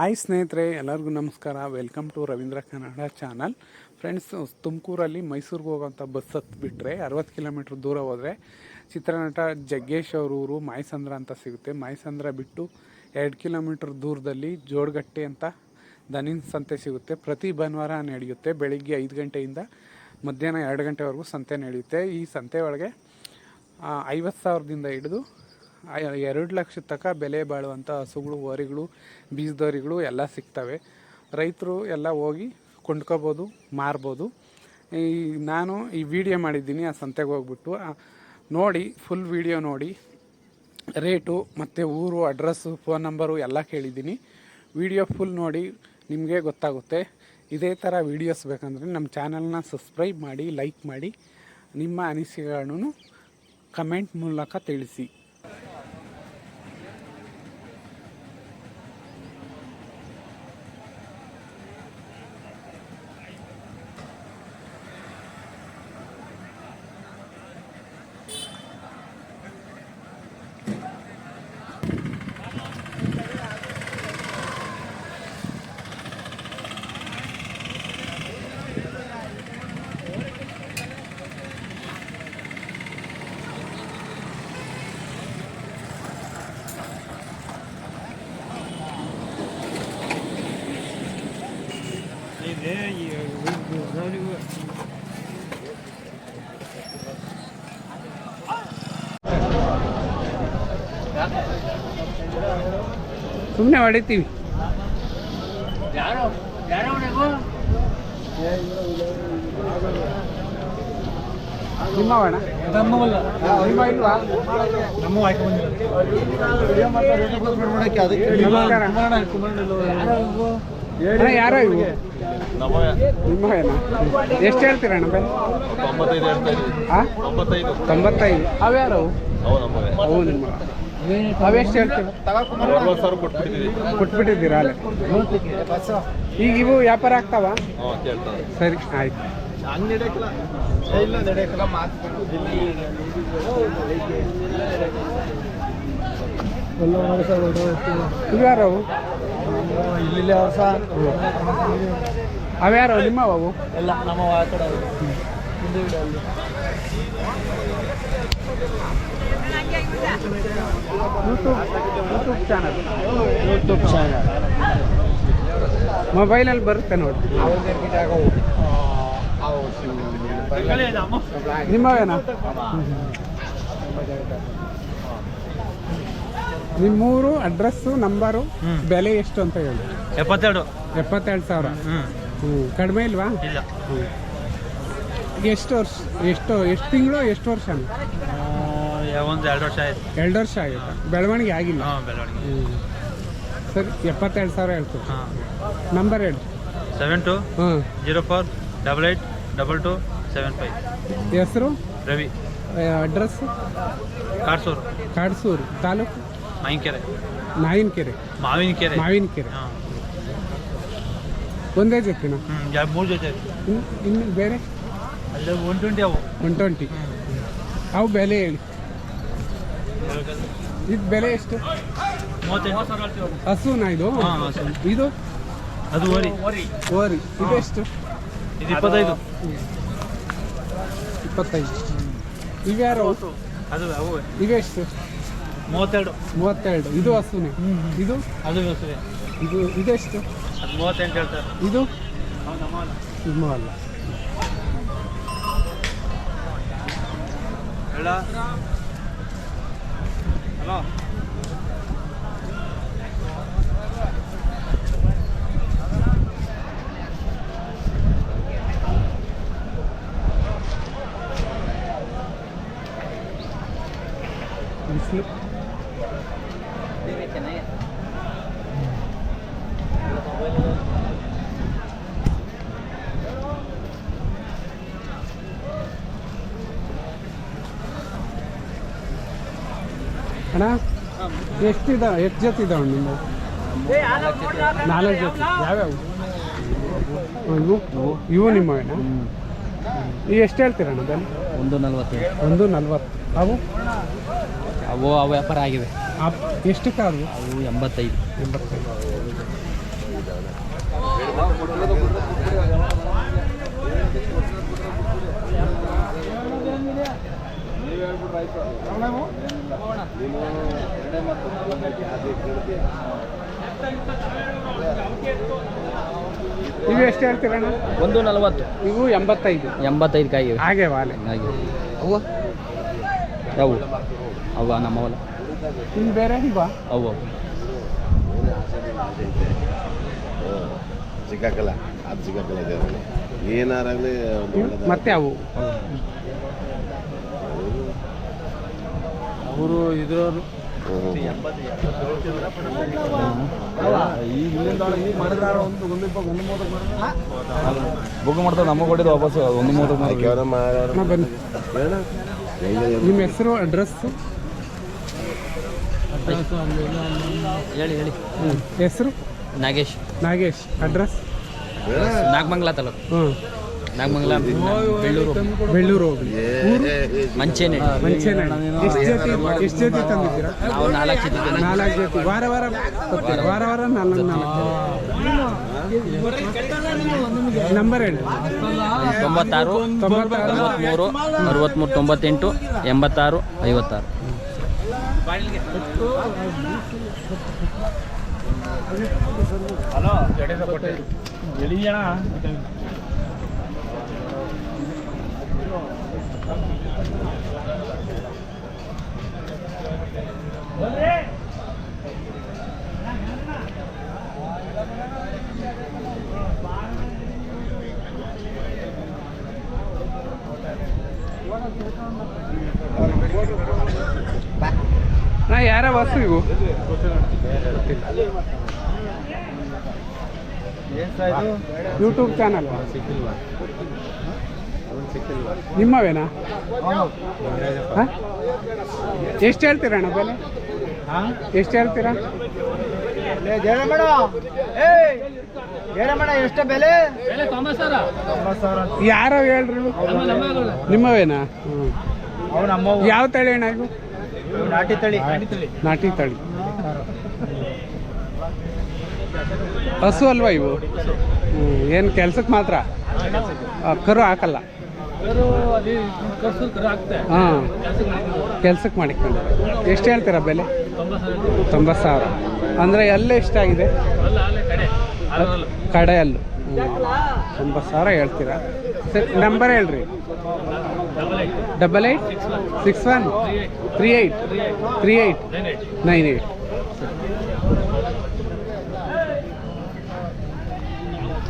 Hi ಸ್ನೇಹಿತರೆ, ಎಲ್ಲರಿಗೂ ನಮಸ್ಕಾರ. Welcome to Ravindra Kannada channel friends ತುಮಕೂರಲ್ಲಿ ಮೈಸೂರಿಗೆ ಹೋಗೋಂಥ ಬಸ್ ಹತ್ಬಿಟ್ರೆ, ಅರವತ್ತು ಕಿಲೋಮೀಟ್ರ್ ದೂರ ಹೋದರೆ ಚಿತ್ರನಟ ಜಗ್ಗೇಶ್ ಅವ್ರ ಊರು ಮಾಯಸಂದ್ರ ಅಂತ ಸಿಗುತ್ತೆ. ಮಾಯಸಂದ್ರ ಬಿಟ್ಟು ಎರಡು ಕಿಲೋಮೀಟ್ರ್ ದೂರದಲ್ಲಿ ಜೋಡಗಟ್ಟೆ ಅಂತ ದನಿನ್ ಸಂತೆ ಸಿಗುತ್ತೆ. ಪ್ರತಿ ಭಾನುವಾರ ನಡೆಯುತ್ತೆ. ಬೆಳಿಗ್ಗೆ ಐದು ಗಂಟೆಯಿಂದ ಮಧ್ಯಾಹ್ನ ಎರಡು ಗಂಟೆವರೆಗೂ ಸಂತೆ ನಡೆಯುತ್ತೆ. ಈ ಸಂತೆ ಒಳಗೆ ಐವತ್ತು ಸಾವಿರದಿಂದ ಹಿಡಿದು ಎರಡು ಲಕ್ಷ ತನಕ ಬೆಲೆ ಬಾಳುವಂಥ ಹಸುಗಳು, ಹೋರಿಗಳು ಬೀಜದೋರಿಗಳು ಎಲ್ಲ ಸಿಗ್ತವೆ. ರೈತರು ಎಲ್ಲ ಹೋಗಿ ಕೊಂಡ್ಕೋಬೋದು, ಮಾರ್ಬೋದು. ಈ ನಾನು ಈ ವಿಡಿಯೋ ಮಾಡಿದ್ದೀನಿ, ಆ ಸಂತೆಗೆ ಹೋಗ್ಬಿಟ್ಟು. ನೋಡಿ ಫುಲ್ ವಿಡಿಯೋ ನೋಡಿ. ರೇಟು, ಮತ್ತು ಊರು, ಅಡ್ರೆಸ್ಸು ಫೋನ್ ನಂಬರು ಎಲ್ಲ ಕೇಳಿದ್ದೀನಿ. ವಿಡಿಯೋ ಫುಲ್ ನೋಡಿ, ನಿಮಗೆ ಗೊತ್ತಾಗುತ್ತೆ. ಇದೇ ಥರ ವೀಡಿಯೋಸ್ ಬೇಕಂದರೆ ನಮ್ಮ ಚಾನಲ್ನ ಸಬ್ಸ್ಕ್ರೈಬ್ ಮಾಡಿ ಲೈಕ್ ಮಾಡಿ. ನಿಮ್ಮ ಅನಿಸಿಕೆಗಳನ್ನು ಕಮೆಂಟ್ ಮೂಲಕ ತಿಳಿಸಿ. ಸುಮ್ಮನೆ ಹೊಡಿತೀವಿ. ನಿಮ್ಮವಣ ನಿಮ್ಮ ಇಲ್ವಾ? ನಮಸ್ಕಾರ. ಅಣ್ಣ, ಯಾರೋ ಇವು ಎಷ್ಟು ಹೇಳ್ತೀರ ಅಣ್ಣ ತೊಂಬತ್ತೈದು ತೊಂಬತ್ತೈದು. ಅವ್ಯಾರು ಅವು ನಿಮ್ಮ ಅವೆಷ್ಟು ಹೇಳ್ತೀವಿ? ಕೊಟ್ಬಿಟ್ಟಿದ್ದೀರಾ ಅಲ್ಲೇ? ಈಗ ಇವು ವ್ಯಾಪಾರ ಆಗ್ತಾವ? ಸರಿ ಆಯ್ತು. ಇವ್ಯಾರವು ಯಾರು ಇಲ್ಲಿ ಹೊಸ ಅವ್ಯಾರು ನಿಮ್ಮವ ಅವು? ಎಲ್ಲ ನಮ್ಮ ಆ ಕಡೆ ಅವ್ರು. ಹಿಂದೆ ಬಿಡು ಅಲ್ಲಿ. YouTube YouTube channel. YouTube channel ಮೊಬೈಲಲ್ಲಿ ಬರುತ್ತೆ ನೋಡಿ. ನಿಮ್ಮವೇನಾ? ನಿಮ್ಮೂರು ಅಡ್ರೆಸ್ಸು ನಂಬರು ಬೆಲೆ ಎಷ್ಟು ಅಂತ ಹೇಳಿ. ಎಪ್ಪತ್ತೆರಡು. ಎಪ್ಪತ್ತೆರಡು ಸಾವಿರ? ಹ್ಞೂ ಕಡಿಮೆ ಇಲ್ವಾ? ಎಷ್ಟು ವರ್ಷ ಎಷ್ಟು ಎಷ್ಟು ತಿಂಗಳು ಎಷ್ಟು ವರ್ಷ ಒಂದು ಎರಡು ವರ್ಷ ಆಯ್ತು. ಎರಡು ವರ್ಷ ಆಗಿದೆ ಬೆಳವಣಿಗೆ ಆಗಿಲ್ಲ? ಹಾಂ ಬೆಳವಣಿಗೆ. ಸರಿ ಎಪ್ಪತ್ತೆರಡು ಸಾವಿರ ಹೇಳ್ತು ಹಾಂ. ನಂಬರ್ ಹೇಳಿ. ಸೆವೆನ್ ಟು ಹಾಂ. Zero four double eight double two seven five ಹೆಸರು? ರವಿ. ಅಡ್ರೆಸ್ ಕಾಡ್ಸೂರು. ಕಾಡ್ಸೂರು. ತಾಲೂಕು? ಮಾವಿನಕೆರೆ. ನಾಯಿನಕೆರೆ ಮಾವಿನಕೆರೆ. ಮಾವಿನಕೆರೆ. ಹಾಂ. ಒಂದೇ ಜೊತೆನ? ಹ್ಞೂ ಮೂರು ಜೊತೆ ಇನ್ನು ಇನ್ನು ಬೇರೆ? ಅಲ್ಲೇ ಒನ್ ಟ್ವೆಂಟಿ ಅವು. ಒನ್ ಟ್ವೆಂಟಿ ಅವು ಬೆಲೆ ಹೇಳಿ. ಇದು ಬೆಲೆ ಎಷ್ಟು? ಹಸುನಾ ಇದು? ಹಾಂ ಹಸು. ಇದು? ಅದು ಓರಿ ಓರಿ ಇದೆಷ್ಟು ಇದು ಇಪ್ಪತ್ತೈದು. ಇಪ್ಪತ್ತೈದು. ಇವ್ಯಾರು ಅದು ಇವೆಷ್ಟು ಮೂವತ್ತೆರಡು. ಮೂವತ್ತೆರಡು. ಇದು ಹಸುನೆ? ಇದು? ಅದು ವ್ಯವಸ್ಥೆ ಇದು ಇದೆಷ್ಟು ಅದು ಮೂವತ್ತೆಂಟು ಹೇಳ್ತಾರೆ. ಇದು? ಅವು 走 ಅಣ್ಣ ಎಷ್ಟಿದಾವ ಎಷ್ಟು ಜೊತೆ ಇದಾವ ನಿಮ್ಮ ನಾಲ್ಕು ಜೊತೆ ಯಾವ್ಯಾವ? ಇವು ಇವು ಇವು ಅಣ್ಣ? ನೀವು ಎಷ್ಟು ಹೇಳ್ತೀರಣ್ಣ ಅದನ್ನು ಒಂದು ನಲ್ವತ್ತು. ಒಂದು ನಲ್ವತ್ತು. ಅವು? ಅವು ಅವು ವ್ಯಾಪಾರ ಆಗಿದೆ ಆ- ಎಷ್ಟಕ್ಕೆ ಅವು? ಅವು ಎಂಬತ್ತೈದು. ಎಂಬತ್ತೈದು ಇವು ಎಷ್ಟು ಹೇಳ್ತೀರಣ್ಣ ಒಂದು ನಲವತ್ತು. ಇವು ಎಂಬತ್ತೈದು. ಎಂಬತ್ತೈದು ಕಾಯಿ ಹಾಗೆ ವಾಲೆ. ಹಾಗೆ. ಅವ್ವ ಅವು. ಅವ್ವ ನಮ್ಮವಲ್ಲ ಇನ್ನು ಬೇರೆ ಇವ ಅವು ಅವು. ಸಿಕ್ಕಾಕಲ್ಲ ಅದು ಸಿಕ್ಕಾಕಲ್ಲ ಇದೆ ಏನಾರಾಗಲಿ ಮತ್ತೆ ಅವು. ಅವರು ಇದ್ರವ್ರು ಬುಕ್ ಮಾಡ್ತಾರೆ ನಮಗೆ ಕೊಟ್ಟಿದ್ದು ವಾಪಸ್ ಒಂದು ಮೂವತ್ತು? ನಿಮ್ಮ ಹೆಸರು ಅಡ್ರೆಸ್ ಹೇಳಿ ಹೇಳಿ. ಹೆಸರು? ನಾಗೇಶ್. ನಾಗೇಶ್. ಅಡ್ರೆಸ್ ನಾಗಮಂಗ್ಲಾ ನಾಗಮಂಗಲ ತಾಲೂಕು. ಹ್ಞೂ ನಾಗಮಂಗಲ ಬೆಳ್ಳೂರು ಬೆಳ್ಳೂರು ಹೋಗ್ಲಿ. ಮಂಚೇನೆ. ಮಂಚೇನ. ಎಷ್ಟು ಜೊತೆ ಎಷ್ಟು ಜೊತೆ ತಂದಿದ್ದೀರಾ? ನಾವು ನಾಲ್ಕು ಜೊತೆ. ನಾಲ್ಕು ಜೊತೆ. ವಾರ ವಾರ? ವಾರ ವಾರ. ನಾಲ್ಕು ನಾಲ್ಕು ನಂಬರ್ ಹೇಳಿ. ತೊಂಬತ್ತಾರು ತೊಂಬತ್ತಾರು. ಅರವತ್ತ್ಮೂರು ತೊಂಬತ್ತೆಂಟು ಎಂಬತ್ತಾರು ಐವತ್ತಾರು. ನಾ ಯಾರ ಬಸ್ಸು ಇವು? ಯೂಟ್ಯೂಬ್ ಚಾನಲ್ ನಿಮ್ಮವೇನಾ? ಹಾಂ? ಎಷ್ಟು ಹೇಳ್ತೀರಣ್ಣ ಬೆಲೆ? ಎಷ್ಟು ಹೇಳ್ತೀರಾ? ಎಷ್ಟು ಬೆಲೆ? ಯಾರೋ ಹೇಳ್ರಿ? ನಿಮ್ಮವೇನಾ? ಹ್ಞೂ ಯಾವ ತಳಿ ಅಣ್ಣ ಇವು ನಾಟಿ ತಳಿ. ನಾಟಿ ತಳಿ. ಹಸು ಅಲ್ವಾ ಇವು? ಏನು ಕೆಲ್ಸಕ್ಕೆ. ಮಾತ್ರ ಕರು ಹಾಕಲ್ಲ. ಹಾಂ. ಕೆಲ್ಸಕ್ಕೆ ಮಾಡಿಕೊಂಡು ಎಷ್ಟು ಹೇಳ್ತೀರಾ ಬೆಲೆ? ತೊಂಬತ್ತು ಸಾವಿರ. ಅಂದರೆ ಎಲ್ಲ ಎಷ್ಟಾಗಿದೆ? ಕಡೆಯಲ್ಲು. ತೊಂಬತ್ತು ಸಾವಿರ ಹೇಳ್ತೀರಾ? ಸರ್, ನಂಬರ್ ಹೇಳ್ರಿ. Double eight six one. Three eight three eight nine eight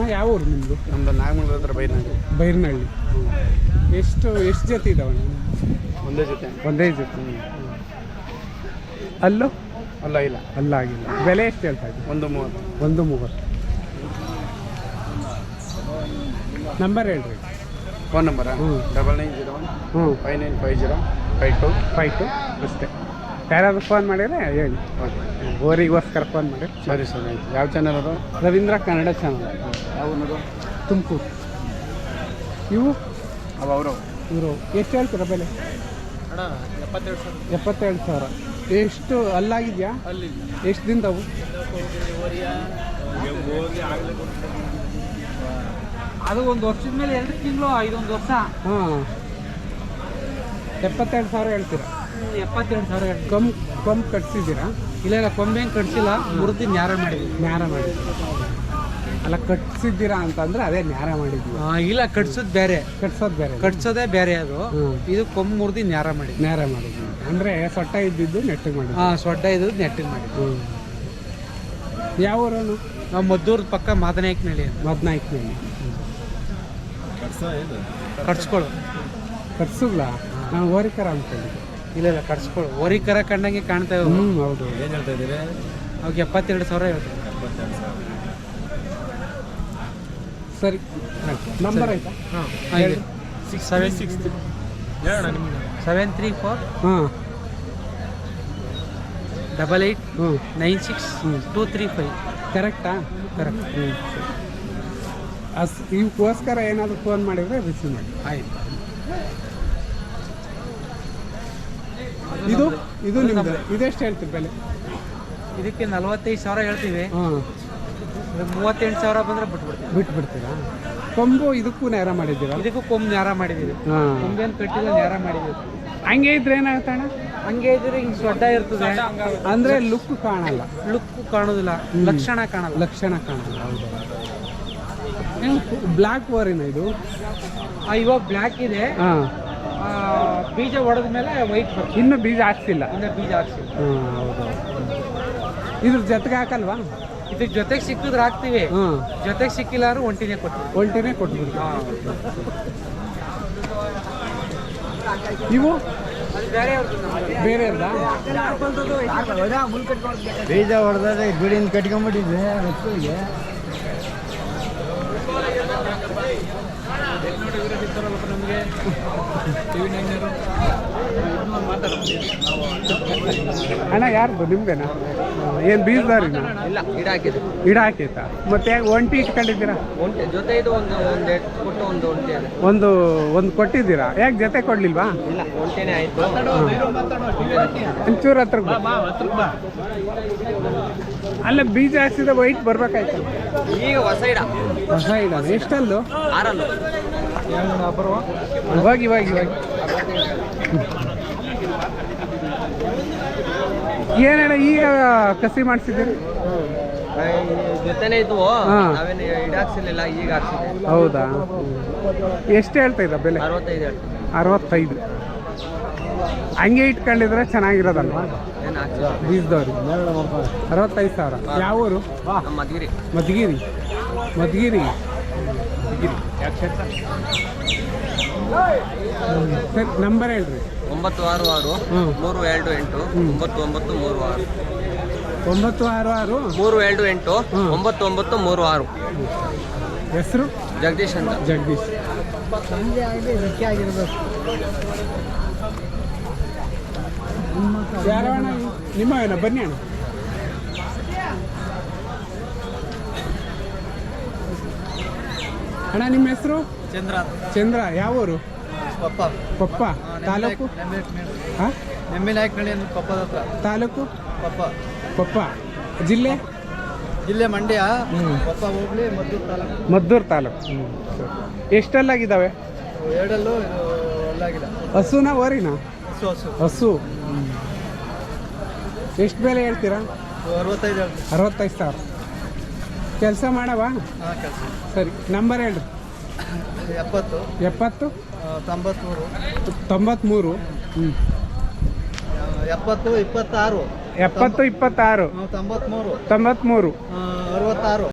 ಅಣ್ಣ ಯಾವ ಊರು ನಿಮ್ಮದು ನಮ್ದು ನಾಗಮಂಗಲ ಹತ್ರ ಬೈರ್ನಹಳ್ಳಿ. ಬೈರ್ನಹಳ್ಳಿ. ಎಷ್ಟು ಎಷ್ಟು ಜೊತೆ ಇದ್ದಾವೆ ಒಂದೇ ಜೊತೆ. ಒಂದೇ ಜೊತೆ. ಅಲ್ಲೂ? ಅಲ್ಲ ಇಲ್ಲ. ಅಲ್ಲ ಆಗಿಲ್ಲ. ಬೆಲೆ ಎಷ್ಟು ಹೇಳ್ತಾ ಇದ್ದೀವಿ ಒಂದು ಮೂವತ್ತು. ಒಂದು ಮೂವತ್ತು. ನಂಬರ್ ಹೇಳ್ರಿ. ಫೋನ್ ನಂಬರ ಹ್ಞೂ. ಡಬಲ್ ನೈನ್ ಜೀರೋ ಒನ್ ಹ್ಞೂ five nine five zero five two fight ಅಷ್ಟೇ. ಯಾರಾದರೂ ಫೋನ್ ಮಾಡಿದ್ರೆ ಹೇಳಿ. ಬೋರಿಗೋಸ್ಕರ ಓರಿಗೋಸ್ಕರ ಫೋನ್ ಮಾಡಿ. ಸರಿ ಸರ್ ಆಯ್ತು. ಯಾವ ಚಾನಲ್ ಅದು? ರವೀಂದ್ರ ಕನ್ನಡ ಚಾನಲ್ ಯಾವ ತುಮಕೂರು. ಇವು? ಅವ ಅವರು. ಇವರು. ಎಷ್ಟು ಹೇಳ್ತೀರ ಬೆಲೆ? ಎಪ್ಪತ್ತೆರಡು ಸಾವಿರ. ಎಷ್ಟು ಅಲ್ಲಾಗಿದೆಯಾ? ಎಷ್ಟು ದಿನದವು? ಅದು ಒಂದು ವರ್ಷದ ಮೇಲೆ ಎರಡು ತಿಂಗಳು ಐದೊಂದು ವರ್ಷ. ಹಾಂ. ಎಪ್ಪತ್ತೆರಡು ಸಾವಿರ ಹೇಳ್ತೀರಾ? ಎಪ್ಪತ್ತೆರಡು ಸಾವಿರ ಕಮ್ ಕಮ್ ಕಟ್ಸಿದ್ದೀರಾ? ಇಲ್ಲ ಇಲ್ಲ ಕೊಂಬೆಂಗೆ ಕಟ್ಸಿಲ್ಲ? ಮುರಿದು ನ್ಯಾರ ಮಾಡಿದ್ವಿ. ನ್ಯಾರ ಮಾಡಿ ಅಲ್ಲ ಕಟ್ಸಿದ್ದೀರಾ ಅಂತಂದ್ರೆ ಅದೇ ನ್ಯಾರ ಮಾಡಿದ್ವಿ. ಇಲ್ಲ ಕಟ್ಸೋದು ಬೇರೆ. ಕಟ್ಸೋದು ಬೇರೆ. ಕಟ್ಸೋದೇ ಬೇರೆ ಅದು. ಇದು ಕೊಂಬು ಮುರಿದು ನ್ಯಾರ ಮಾಡಿ ನ್ಯಾರ ಮಾಡಿದ್ವಿ. ಅಂದರೆ ಸೊಟ್ಟ ಇದ್ದಿದ್ದು ನೆಟ್ಟಿಗೆ ಮಾಡಿದ್ವಿ. ಹಾಂ ಸೊಡ್ಡ ಇದ್ದಿದ್ದು ನೆಟ್ಟಿಗೆ ಮಾಡಿದ್ವಿ. ಹ್ಞೂ ಯಾವ ಊರನು ನಾವು ಮದ್ದೂರದ ಪಕ್ಕ ಮಾದನಾಯಕನಹಳ್ಳಿ ಅಂತ. ಮದ್ನಾಯ್ಕನಲ್ಲಿ ಕಟ್ಸ್ಕೊಳ್ಳು ಕಟ್ಸಿಲ್ಲ ನಾವು ಓರಿಕರ ಅಂದ್ಕೊಂಡಿದ್ದೆ ಇಲ್ಲ ಇಲ್ಲ ಕಟ್ಸ್ಕೊಳ್ಳಿ ಓರಿ ಕರ ಕಂಡಂಗೆ ಕಾಣ್ತೇವೆ ಹ್ಞೂ ಹೌದು. ಏನು ಹೇಳ್ತಾ ಇದ್ದೀರಿ? ಅವ್ಗೆ ಎಪ್ಪತ್ತೆರಡು ಸಾವಿರ ಹೇಳ್ತಾರೆ. ಸರಿ. ನಂಬರ್ ಆಯ್ತಾ? ಹಾಂ ಹೇಳಿ. Six seven six seven three four ಹಾಂ. ಡಬಲ್ ಏಯ್ಟ್ ಹ್ಞೂ ನೈನ್ ಸಿಕ್ಸ್ ಹ್ಞೂ ಟೂ ತ್ರೀ ಫೈವ್ ಕರೆಕ್ಟಾ ಕರೆಕ್ಟ್ ಹ್ಞೂ ಅಸ್ ಇವಕ್ಕೋಸ್ಕರ ಏನಾದರೂ ಫೋನ್ ಮಾಡಿದರೆ ರಿಸೀವ್ ಮಾಡಿ. ಆಯ್ತು. ಇದು? ಇದು ನಿಮ್ದು? ಇದೆಷ್ಟು ಹೇಳ್ತೀವಿ ಬೆಲೆ? ಇದಕ್ಕೆ ನಲವತ್ತೈದು ಸಾವಿರ ಹೇಳ್ತೀವಿ. ಹಾಂ. ಮೂವತ್ತೆಂಟು ಸಾವಿರ ಬಂದ್ರೆ ಬಿಟ್ಬಿಡ್ತೀವಿ. ಬಿಟ್ಬಿಡ್ತೀರಾ? ಕೊಂಬು ಇದಕ್ಕೂ ನೇರ ಮಾಡಿದ್ದೀರಾ? ಇದಕ್ಕೂ ಕೊಂಬ್ ನೇರ ಮಾಡಿದ್ದೀವಿ. ಹಾಂ. ಕೊಂಬೇನು ಕಟ್ಟಿಲ್ಲ ನೇರ ಮಾಡಿದ್ದೀವಿ. ಹಂಗೆ ಇದ್ರೆ ಏನಾಗುತ್ತೆ ಅಣ್ಣ? ಹಂಗೆ ಇದ್ರೆ ಹಿಂಗೆ ಸೊಡ್ಡ ಇರ್ತದೆ. ಅಂದರೆ ಲುಕ್ ಕಾಣಲ್ಲ. ಲುಕ್ ಕಾಣೋದಿಲ್ಲ ಲಕ್ಷಣ ಕಾಣಲ್ಲ. ಲಕ್ಷಣ ಕಾಣಲ್ಲ ಹೌದು. ಬ್ಲ್ಯಾಕ್ ಓರಿನ ಇದು? ಆ, ಇವಾಗ ಬ್ಲ್ಯಾಕ್ ಇದೆ. ಹಾಂ. ಬೀಜ ಹೊಡೆದ ಮೇಲೆ ವೈಟ್ ಬರ್ತದೆ. ಇನ್ನು ಬೀಜ ಹಾಕ್ಸಿಲ್ಲ. ಅಂದ್ರೆ ಬೀಜ ಹಾಕ್ಸಿಲ್ಲ. ಹಾಂ ಹೌದು ಇದ್ರ ಜೊತೆಗೆ ಹಾಕಲ್ವಾ? ಇದ್ರ ಜೊತೆಗೆ ಸಿಕ್ಕಿದ್ರೆ ಹಾಕ್ತಿವಿ. ಜೊತೆಗೆ ಜೊತೆಗೆ ಅಂದ್ರೆ ಒಂಟಿನೇ ಕೊಟ್ಟು ಒಂಟಿನೇ ಕೊಟ್ಬಿಡ್ತೀವಿ. ಇವು? ಅದು ಬೇರೆ ಬೇರೆ ಬೀಜ ಹೊಡೆದ್ರೆ ಬಿಡಿನ ಕಟ್ಕೊಂಡ್ಬಿಟ್ಟಿದ್ದೆ ಮಕ್ಕಳಿಗೆ ಅಣ್ಣ ಯಾರ್ದು? ನಿಮ್ದೇನಾ? ಏನು ಬೀಜದಾರಿನ? ಇಲ್ಲ ಗಿಡ ಹಾಕಿದೆ ಗಿಡ ಹಾಕೈತಾ ಮತ್ತೆ ಒಂಟಿ ಇಟ್ಕೊಂಡಿದ್ದೀರಾ? ಒಂಟೆ ಜೊತೆ ಇದು ಒಂದು ಒಂದು ಕೊಟ್ಟು ಒಂದು ಒಂಟೆ ಇದೆ ಒಂದು ಒಂದು ಕೊಟ್ಟಿದ್ದೀರಾ? ಯಾಕೆ ಜೊತೆ ಕೊಡ್ಲಿಲ್ವಾ? ಇಲ್ಲ ಒಂಟೆನೇ ಆಯ್ತು. ಒಂಚೂರು ಹತ್ರ ಬಾ. ಅಲ್ಲ ಬೀಜ ಹಾಕ್ಸಿದ ವೈಟ್ ಬರ್ಬೇಕಾಯ್ತು. ಈಗ ಹೊಸ ಇಡ ಹೊಸ ಇಡ ಎಷ್ಟಲ್ಲ? ಆರಲ್ಲು. ಇವಾಗ ಇವಾಗ ಇವಾಗ. ಏನೇಳ ಈಗ ಕಸಿ ಮಾಡಿಸಿದ್ದೀರಿ? ಜೊತೆನೇ ಇದ್ವು. ಹಾ. ನಾವೇನು ಇಡಾಕ್ಸಿರ್ಲಿಲ್ಲ ಈಗ ಹೌದಾ? ಎಷ್ಟು ಹೇಳ್ತಾ ಇದ್ದ ಬೆಲೆ? ಅರವತ್ತೈದು ಅರವತ್ತೈದು. ಹಂಗೆ ಇಟ್ಕೊಂಡಿದ್ರೆ ಚೆನ್ನಾಗಿರೋದಲ್ವಾ? ಬೀಜದವ್ರು ಅರವತ್ತೈದು ಸಾವಿರ. ಯಾವ ಊರು ನಮ್ಮ ಮದ್ಗಿರಿ ಮಧುಗಿರಿ. ಮಧುಗಿರಿ. ಸರ್? ನಂಬರ್ ಹೇಳ್ರಿ. ಒಂಬತ್ತು ಆರು ಆರು. ಮೂರು ಎರಡು ಎಂಟು ಒಂಬತ್ತು ಒಂಬತ್ತು ಮೂರು ಆರು. ಒಂಬತ್ತು ಆರು ಆರು. ಮೂರು ಎರಡು ಎಂಟು ಒಂಬತ್ತು ಒಂಬತ್ತು ಮೂರು ಆರು. ಹೆಸರು? ಜಗದೀಶ್ ಅಂತ. ಜಗದೀಶ್. ಯಾರಣ್ಣ ಏನ ಬನ್ನಿ ಅಣ್ಣ. ಅಣ್ಣ ನಿಮ್ಮ ಹೆಸರು? ಚಂದ್ರ ಚಂದ್ರ ಯಾವ ಊರು? ಪಪ್ಪ. ಕೊಪ್ಪ ತಾಲೂಕು? ಹಾಂ ನೆಮ್ಮಿನಾಯಕನಹಳ್ಳಿ ಹತ್ರ. ತಾಲೂಕು? ಪಪ್ಪ. ಕೊಪ್ಪ ಜಿಲ್ಲೆ? ಜಿಲ್ಲೆ ಮಂಡ್ಯ. ಕೊಪ್ಪ ಪಪ್ಪ ಹೋಗ್ಲಿ ಮತ್ತು ತಾಲೂಕು. ಮದ್ದೂರು ತಾಲೂಕು. ಎಷ್ಟಲ್ಲಾಗಿದ್ದಾವೆ? ಎರಡಲ್ಲೂ ಒಳ್ಳಾಗಿದೆ. ಹಸುನ ಓರಿನ ಹಸು ಹಸು. ಹಸು. ಎಷ್ಟು ಬೆಲೆ ಹೇಳ್ತೀರಾ? ಅರವತ್ತೈದು ಅರವತ್ತೈದು ಸಾವಿರ. ಕೆಲಸ ಮಾಡವಾ? ಸರಿ ನಂಬರ್ ಹೇಳ್ರಿ. ಎಪ್ಪತ್ತು. ಎಪ್ಪತ್ತು? ತೊಂಬತ್ಮೂರು. ತೊಂಬತ್ತ್ಮೂರು ಹ್ಞೂ ಎಪ್ಪತ್ತು ಇಪ್ಪತ್ತಾರು. ಎಪ್ಪತ್ತು ಇಪ್ಪತ್ತಾರು. ತೊಂಬತ್ಮೂರು. ತೊಂಬತ್ತ್ಮೂರು ಅರವತ್ತಾರು.